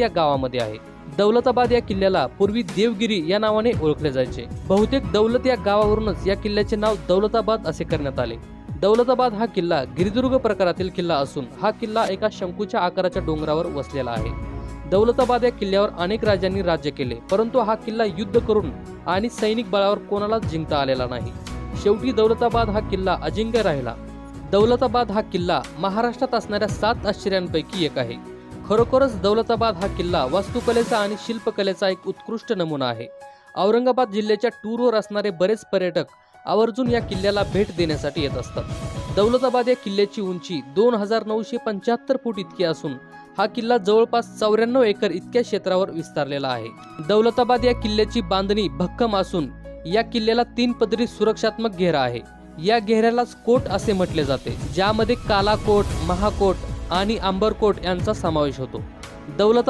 या गावामध्ये आहे. दौलताबाद या किल्ल्याला पूर्वी देवगिरी या नावाने ओळखले जायचे. बहुतेक दौलत या गावावरूनच या किल्ल्याचे नाव दौलताबाद असे करण्यात आले. दौलताबाद हा किल्ला गिरिदुर्ग प्रकारातील किल्ला असून हा किल्ला एका शंकूच्या आकाराच्या डोंगरावर वसलेला आहे. दौलताबाद या किल्ल्यावर अनेक राजांनी राज्य केले परंतु हा किल्ला युद्ध करून आणि सैनिक बळावर कोणालाच जिंकता आलेला नाही. शेवटी दौलताबाद हा किल्ला अजिंक्य राहिला. दौलताबाद हा किल्ला महाराष्ट्रात असणाऱ्या सात आश्चर्यांपैकी एक आहे. खरोखरच दौलताबाद हा किल्ला वास्तुकलेचा आणि शिल्पकलेचा एक उत्कृष्ट नमुना आहे. औरंगाबाद जिल्ह्याच्या टूरवर असणारे बरेच पर्यटक आवर्जून या किल्ल्याला भेट देण्यासाठी येत असतात. दौलताबाद या किल्ल्याची उंची दोन हजार नऊशे पंच्याहत्तर फूट इतकी असून हा किल्ला जवळपास चौऱ्याण्णव एकर इतक्या क्षेत्रावर विस्तारलेला आहे. दौलताबाद या किल्ल्याची बांधणी भक्कम असून या किल्ल्याला तीन पदरी सुरक्षात्मक घेरा आहे. या घेऱ्यालाच कोट असे म्हटले जाते ज्यामध्ये कालाकोट महाकोट आणि आंबरकोट यांचा समावेश होतो. दौलता